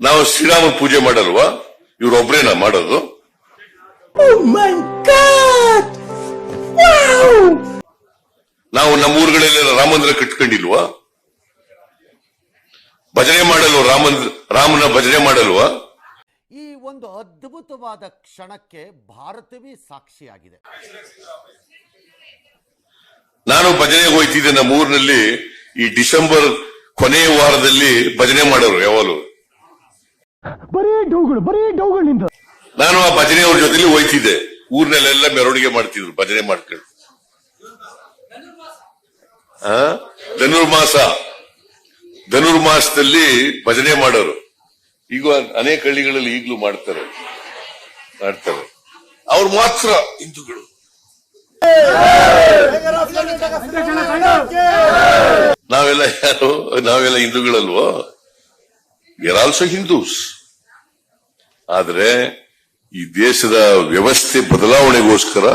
ನಾವು ಶ್ರೀರಾಮ ಪೂಜೆ ಮಾಡಲ್ವಾ? ಇವ್ರೊಬ್ರೇನ ಮಾಡೋದು? ನಾವು ನಮ್ಮ ಊರುಗಳಲ್ಲೆಲ್ಲ ರಾಮ ಮಂದಿರ ಕಟ್ಕೊಂಡಿಲ್ವಾ? ಭಜನೆ ಮಾಡಲ್ವಾ ರಾಮಂದ್ರ ರಾಮನ ಭಜನೆ ಮಾಡಲ್ವಾ? ಈ ಒಂದು ಅದ್ಭುತವಾದ ಕ್ಷಣಕ್ಕೆ ಭಾರತವೇ ಸಾಕ್ಷಿಯಾಗಿದೆ. ನಾನು ಭಜನೆಗೆ ಹೋಯ್ತಿದ್ದೆ ನಮ್ಮ ಊರಿನಲ್ಲಿ ಈ ಡಿಸೆಂಬರ್ ಕೊನೆಯ ವಾರದಲ್ಲಿ ಭಜನೆ ಮಾಡೋರು ಯಾವಾಗಲೂ. ಬರೀ ಡೌಗಳು ಬರೀ ಡೌಗಳು ನಿಂದು. ನಾನು ಆ ಭಜನೆಯವ್ರ ಜೊತೆಲಿ ಹೋಯ್ತಿದ್ದೆ. ಊರ್ನಲ್ಲೆಲ್ಲ ಮೆರವಣಿಗೆ ಮಾಡ್ತಿದ್ರು, ಭಜನೆ ಮಾಡ್ಕೊಂಡು? ಧನುರ್ಮಾಸ. ಧನುರ್ಮಾಸದಲ್ಲಿ ಭಜನೆ ಮಾಡೋರು. ಈಗ ಅನೇಕ ಹಳ್ಳಿಗಳಲ್ಲಿ ಈಗಲೂ ಮಾಡ್ತಾರೆ. ಮಾಡ್ತಾರೆ. ಅವ್ರು ಮಾತ್ರ ಹಿಂದೂಗಳು. ನಾವೆಲ್ಲ ಯಾರು? ನಾವೆಲ್ಲ ಹಿಂದೂಗಳಲ್ವೋ? ಆರ್ ಆಲ್ಸೋ ಹಿಂದೂಸ್ ಆದ್ರೆ ಈ ದೇಶದ ವ್ಯವಸ್ಥೆ ಬದಲಾವಣೆಗೋಸ್ಕರ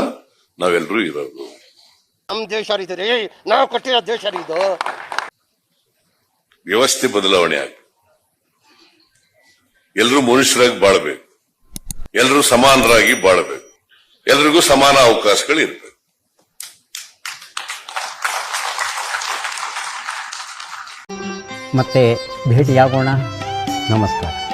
ನಾವೆಲ್ಲರೂ ಇರೋದು. ನಮ್ ದೇಶ ರೀ ನಾವು ಕೊಟ್ಟಿರೋ ದೇಶ ರೀ ಇದು ವ್ಯವಸ್ಥೆ ಬದಲಾವಣೆ ಆಗ. ಎಲ್ಲರೂ ಮನುಷ್ಯರಾಗಿ ಬಾಳ್ಬೇಕು. ಎಲ್ಲರೂ ಸಮಾನರಾಗಿ ಬಾಳ್ಬೇಕು. ಎಲ್ರಿಗೂ ಸಮಾನ ಅವಕಾಶಗಳು ಇರಬೇಕು ಮತ್ತೆ ಭೇಟಿಯಾಗೋಣ. नमस्कार